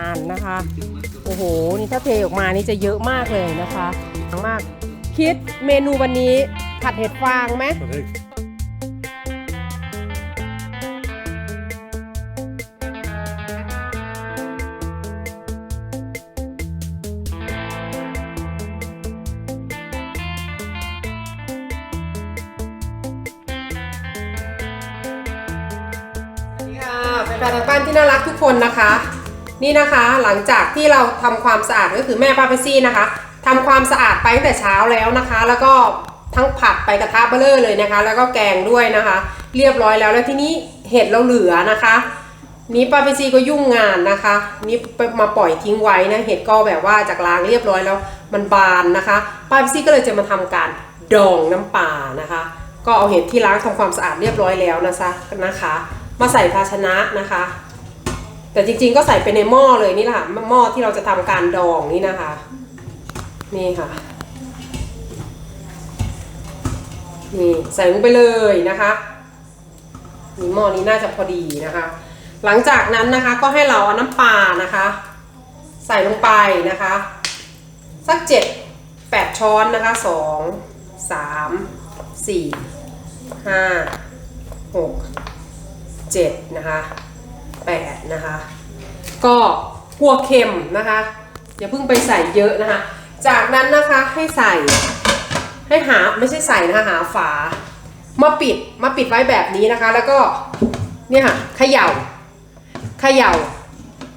อ่านนะคะ โอ้โห นี่ถ้าเทออกมานี่จะเยอะมากเลยนะคะมาก คิดเมนูวันนี้ผัดเห็ดฟางไหมสวัสดีค่ะแฟนๆทางบ้านที่น่ารักทุกคนนะคะ นี่นะคะ หลังจากที่เราทำความสะอาดก็คือแม่ป้าเปซี่นะคะทำความสะอาดไปตั้งแต่เช้าแล้วนะคะ แล้วก็ทั้งผัดไปกระทะเบลเลอร์เลยนะคะ แล้วก็แกงด้วยนะคะ เรียบร้อยแล้วแล้วที่นี้เห็ดเราเหลือนะคะนี่ป้าเปซี่ก็ยุ่งงานนะคะ นี่มาปล่อยทิ้งไว้นะเห็ดก็แบบว่าจากล้างเรียบร้อยแล้วมันบานนะคะป้าเปซี่ก็เลยจะมาทำการดองน้ำปลานะคะ ก็เอาเห็ดที่ล้างทำความสะอาดเรียบร้อยแล้วนะคะนะคะ มาใส่ภาชนะนะคะ แต่จริงๆก็ใส่ไปในหม้อเลยนี่แหละหม้อที่เราจะทำการดองนี่นะคะ นี่ค่ะนี่ใส่ลงไปเลยนะคะนี่หม้อนี้น่าจะพอดีนะคะ หลังจากนั้นนะคะก็ให้เราเอาน้ำปลานะคะ ใส่ลงไปนะคะ สักเจ็ดแปดช้อนนะคะสองสามสี่ห้าหกเจ็ดนะคะ แปดนะคะ ก็กัวเค็มนะคะ อย่าเพิ่งไปใส่เยอะนะคะ จากนั้นนะคะให้ใส่ให้หาไม่ใช่ใส่นะคะหาฝามาปิดมาปิดไว้แบบนี้นะคะ แล้วก็เนี่ยค่ะเขย่าเขย่า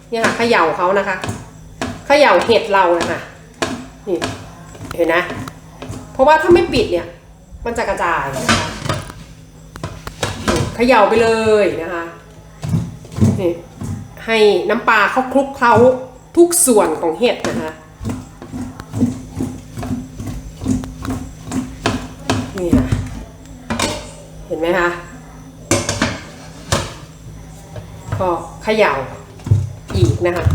เนี่ยค่ะเขย่าเขานะคะเขย่าเห็ดเรานะคะนี่เห็นนะ เพราะว่าถ้าไม่ปิดเนี่ย มันจะกระจายนะคะเขย่าไปเลยนะคะ นี่ให้น้ำปลาเขาคลุกเคล้าทุกส่วนของเห็ดนะคะนี่ค่ะเห็นไหมคะก็เขย่าอีกนะคะ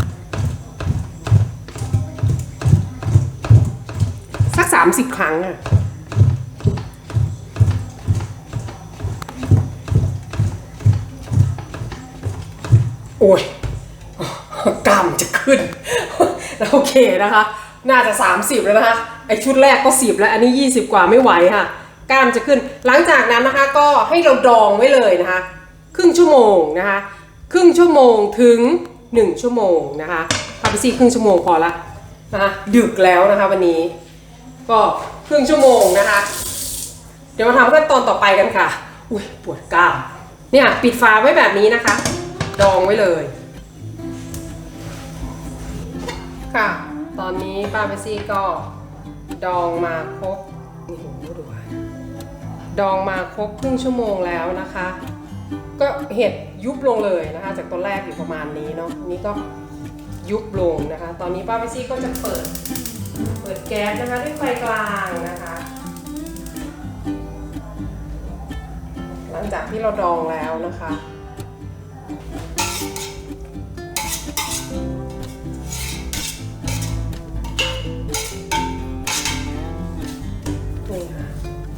สักสามสิบครั้งอะ โอ้ยกล้ามจะขึ้น โอเคนะคะ น่าจะ 30 แล้วนะคะ ไอชุดแรกก็ 10 แล้ว อันนี้ 20 กว่าไม่ไหวค่ะ กล้ามจะขึ้น หลังจากนั้นนะคะก็ให้เราดองไว้เลยนะคะ ครึ่งชั่วโมงนะคะ ครึ่งชั่วโมงถึง 1 ชั่วโมงนะคะพาไปซี่ครึ่งชั่วโมงพอละนะคะดึกแล้วนะคะวันนี้ ก็ครึ่งชั่วโมงนะคะ เดี๋ยวมาทำขั้นตอนต่อไปกันค่ะ อุ้ยปวดกล้าม เนี่ยปิดฝาไว้แบบนี้นะคะ ดองไว้เลย ค่ะ ตอนนี้ป้าเปซี่ก็ดองมาครบโอ้โหดูอะดองมาครบครึ่งชั่วโมงแล้วนะคะ ก็เห็ดยุบลงเลยนะคะ จากตอนแรกอยู่ประมาณนี้เนาะนนี้ก็ยุบลงนะคะ ตอนนี้ป้าเปซี่ก็จะเปิด เปิดแก๊สนะคะด้วยไฟกลางนะคะ หลังจากที่เราดองแล้วนะคะ นี่ค่ะ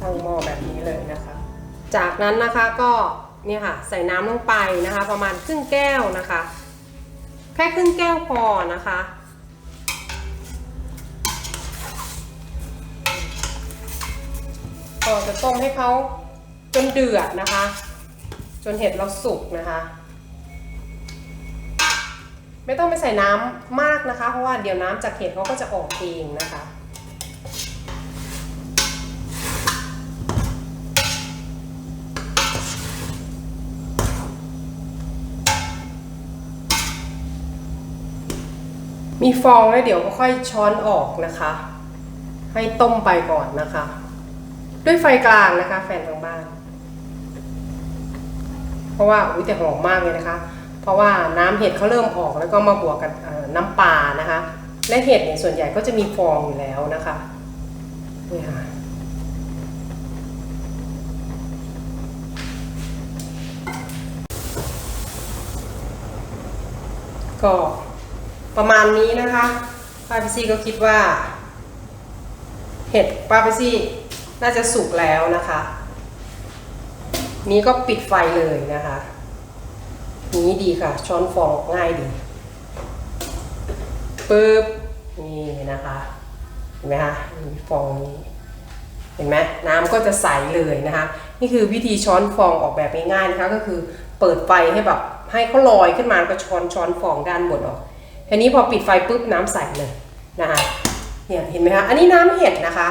ตั้งหม้อแบบนี้เลยนะคะ จากนั้นนะคะก็เนี่ยค่ะใส่น้ำลงไปนะคะ ประมาณครึ่งแก้วนะคะ แค่ครึ่งแก้วพอนะคะก็จะต้มให้เขาจนเดือดนะคะ จนเห็ดเราสุกนะคะ ไม่ต้องไปใส่น้ำมากนะคะ เพราะว่าเดี๋ยวน้ำจากเห็ดเขาก็จะออกเองนะคะมีฟองแล้วเดี๋ยวก็ค่อยช้อนออกนะคะ ให้ต้มไปก่อนนะคะ ด้วยไฟกลางนะคะ แฟนทางบ้าน เพราะว่าอุ้ยแต่หอมมากเลยนะคะ ราะว่าน้ำเห็ดเขาเริ่มออกแล้วก็มาบวกกับน้ำปลานะคะ และเห็ดเนี่ยส่วนใหญ่ก็จะมีฟองอยู่แล้วนะคะนี่ค่ะก็ประมาณนี้นะคะป้าพิซี่ก็คิดว่า เห็ดป้าพิซี่น่าจะสุกแล้วนะคะ นี้ก็ปิดไฟเลยนะคะ นี้ดีค่ะ ช้อนฟองง่ายดีปุ๊บนี่นะคะเห็นไหมคะมีฟองนี้เห็นไหมน้ำก็จะใสเลยนะคะ นี่คือวิธีช้อนฟองออกแบบง่ายๆนะคะก็คือเปิดไฟให้แบบให้เขาลอยขึ้นมาแล้วก็ช้อนช้อนฟองด้านบนออกทีนี้พอปิดไฟปุ๊บน้ำใสเลยนะคะเนี่ยเห็นไหมคะอันนี้น้ำเห็ดนะคะ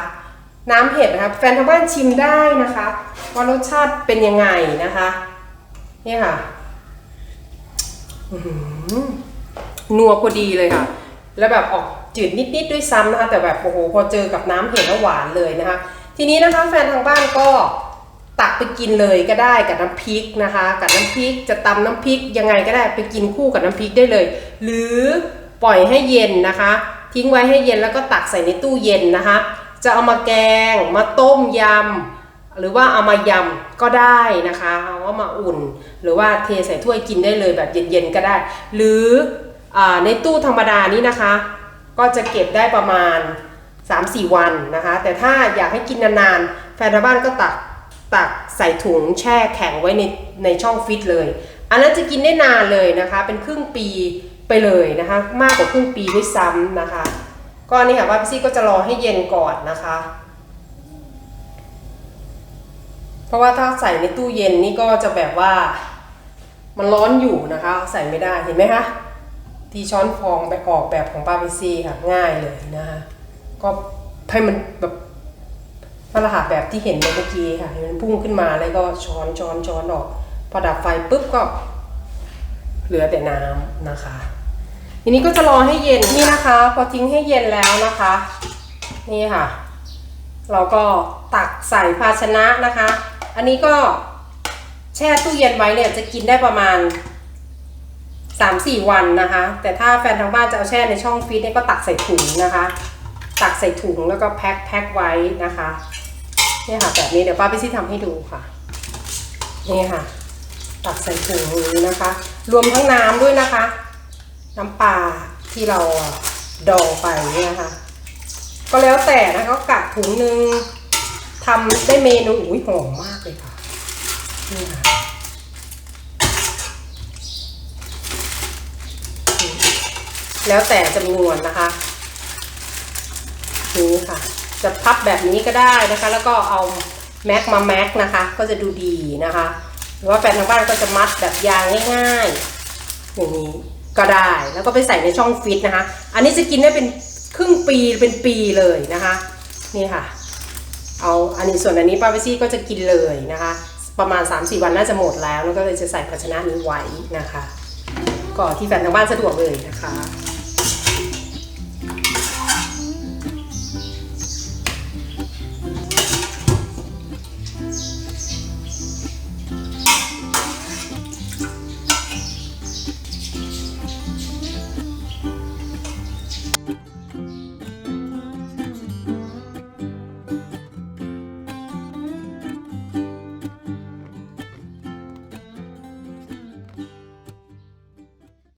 น้ำเห็ดนะคะแฟนทางบ้านชิมได้นะคะว่ารสชาติเป็นยังไงนะคะนี่ค่ะ นัวพอดีเลยค่ะ แล้วแบบออกจืดนิดๆด้วยซ้ำนะคะ แต่แบบโอ้โหพอเจอกับน้ำเห็ดแล้วหวานเลยนะคะ ทีนี้นะคะแฟนทางบ้านก็ตักไปกินเลยก็ได้กับน้ำพริกนะคะ กับน้ำพริกจะตำน้ำพริกยังไงก็ได้ไปกินคู่กับน้ำพริกได้เลย หรือปล่อยให้เย็นนะคะ ทิ้งไว้ให้เย็นแล้วก็ตักใส่ในตู้เย็นนะคะ จะเอามาแกงมาต้มยำ หรือว่าเอามายำก็ได้นะคะเอาว่ามาอุ่น หรือว่าเทใส่ถ้วยกินได้เลยแบบเย็นๆก็ได้ หรืออในตู้ธรรมดานี้นะคะ ก็จะเก็บได้ประมาณ 3-4 วันนะคะ แต่ถ้าอยากให้กินนานๆแฟนทางบ้านก็ตักตักใส่ถุงแช่แข็งไว้ในในช่องฟิตเลย อันนั้นจะกินได้นานเลยนะคะ เป็นครึ่งปีไปเลยนะคะ มากกว่าครึ่งปีด้วยซ้ำนะคะ ก็นี่ค่ะว่าพี่ซี่ก็จะรอให้เย็นก่อนนะคะ เพราะว่าถ้าใส่ในตู้เย็นนี่ก็จะแบบว่ามันร้อนอยู่นะคะ ใส่ไม่ได้เห็นไหมคะทีช้อนฟองไปออกแบบของปาพิซีค่ะง่ายเลยนะคะก็ให้มันแบบนั่นแหละค่ะแบบที่เห็นเมื่อกี้ค่ะมันพุ่งขึ้นมาแล้วก็ช้อนช้อนช้อนออก พอดับไฟปุ๊บก็เหลือแต่น้ำนะคะ ทีนี้ก็จะรอให้เย็นนี่นะคะ พอทิ้งให้เย็นแล้วนะคะ นี่ค่ะ เราก็ตักใส่ภาชนะนะคะ อันนี้ก็แช่ตู้เย็นไว้เนี่ยจะกินได้ประมาณ 3-4 วันนะคะ แต่ถ้าแฟนทางบ้านจะเอาแช่ในช่องฟรีซเนี่ยก็ตักใส่ถุงนะคะ ตักใส่ถุงแล้วก็แพ็คแพ็คไว้นะคะเนี่ยค่ะแบบนี้เดี๋ยวป้าไปซี่ทำให้ดูค่ะนี่ค่ะ ตักใส่ถุงนี้นะคะ รวมทั้งน้ำด้วยนะคะ น้ำปลาที่เราดองไปเนี่ยนะคะ ก็แล้วแต่นะคะก็กัดถุงหนึ่ง ทำได้เมนูอุ้ยหอมมากเลยค่ะนี่ค่ะแล้วแต่จำนวนนะคะนี่ค่ะ จะพับแบบนี้ก็ได้นะคะ แล้วก็เอาแม็กมาแม็กนะคะ ก็จะดูดีนะคะ หรือว่าแฟนทางบ้านก็จะมัดแบบยางง่ายๆอย่างนี้ก็ได้แล้วก็ไปใส่ในช่องฟิตนะคะ อันนี้จะกินได้เป็นครึ่งปีเป็นปีเลยนะคะ นี่ค่ะ เอาอันนี้ส่วนอันนี้ปาเวซี่ก็จะกินเลยนะคะ ประมาณ 3-4 วันน่าจะหมดแล้ว แล้วก็เลยจะใส่ภาชนะนี้ไว้นะคะ ก็ที่แฟนทางบ้านสะดวกเลยนะคะ